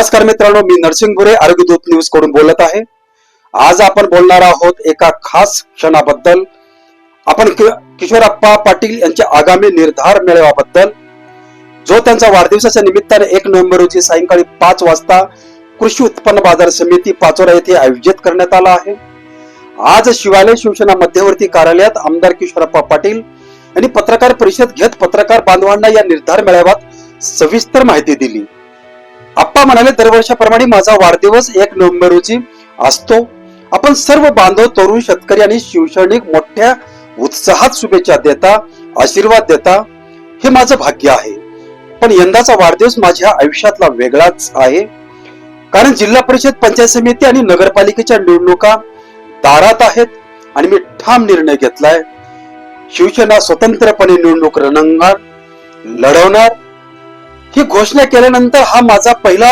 नमस्कार मित्रांनो मी नरसिंग भुरे आरोग्यदूत न्यूजकडून बोलत आहे. आज आपण बोलणार आहोत एका खास क्षणाबद्दल. आपण किशोरप्पा पाटील यांच्या आगामी निर्धार मेळाव्याबद्दल. जो त्यांचा वाढदिवसाच्या निमित्ताने एक नोव्हेंबर रोजी सायंकाळी पाच वाजता कृषी उत्पन्न बाजार समिती पाचोरा येथे आयोजित करण्यात आला आहे. आज शिवालय शिवसेना मध्यवर्ती कार्यालयात आमदार किशोरप्पा पाटील यांनी पत्रकार परिषद घेत पत्रकार बांधवांना या निर्धार मेळाव्यात सविस्तर माहिती दिली. आप्पा म्हणाले दरवर्षाप्रमाणे माझा वाढदिवस एक नोव्हेंबर रोजी असतो. आपण सर्व बांधव तरुण शेतकरी आणि शिवसैनिक मोठ्या उत्साहात शुभेच्छा देता आशीर्वाद देता. हे माझं भाग्य आहे. पण यंदाचा वाढदिवस माझ्या आयुष्यातला वेगळाच आहे. कारण जिल्हा परिषद पंचायत समिती आणि नगरपालिकेच्या निवडणुका दारात आहेत आणि मी ठाम निर्णय घेतलाय. शिवसेना स्वतंत्रपणे निवडणूक रणांगण लढवणार ही घोषणा केल्यानंतर हा माझा पहिला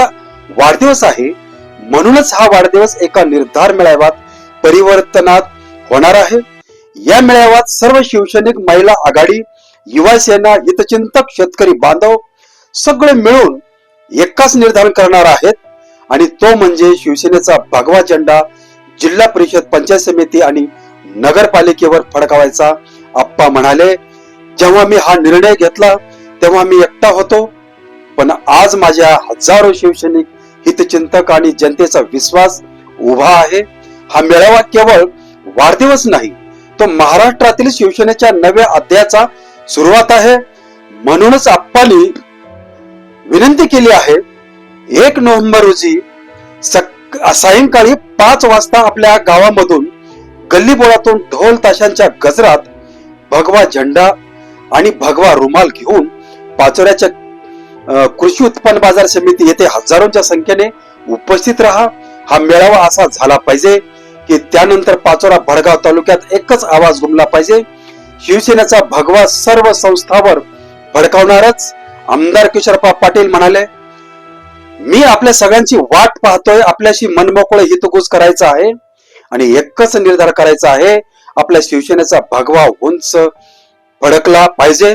वाढदिवस आहे. म्हणूनच हा वाढदिवस एका निर्धार मेळाव्यात परिवर्तनात होणार आहे. या मेळाव्यात सर्व शिवसैनिक महिला आघाडी युवा सेना हितचिंतक शेतकरी बांधव सगळे मिळून एकाच निर्धार करणार आहेत. आणि तो म्हणजे शिवसेनेचा भगवा झेंडा जिल्हा परिषद पंचायत समिती आणि नगरपालिकेवर फडकावायचा. आप्पा म्हणाले जेव्हा मी हा निर्णय घेतला तेव्हा मी एकटा होतो. पण आज माझ्या हजारो शिवसैनिक हितचिंतक आणि जनतेचा विश्वास उभा आहे. हा मेळावा केवळ वाढदिवस नाही तो महाराष्ट्रातील शिवसेनेच्या नव्या अध्यायाचा सुरुवात आहे. म्हणूनच आप्पानी विनंती केली आहे एक नोव्हेंबर रोजी सायंकाळी पाच वाजता आपल्या गावामधून गल्लीबोळातून ढोल ताशांच्या गजरात भगवा झेंडा आणि भगवा रुमाल घेऊन पाचोऱ्याच्या कृषी उत्पन्न बाजार समिती येथे हजारोंच्या संख्येने उपस्थित राहा. हा मेळावा असा झाला पाहिजे की त्यानंतर पाचोरा भडगाव तालुक्यात एकच आवाज घुमला पाहिजे. शिवसेनेचा भगवा सर्व संस्थावर भडकावणारच आमदार किशोरप्पा पाटील म्हणाले मी आपल्या सगळ्यांची वाट पाहतोय आपल्याशी मनमोकळे हितगुज करायचं आहे आणि एकच निर्धार करायचा आहे आपल्या शिवसेनेचा भगवा उंच भडकला पाहिजे.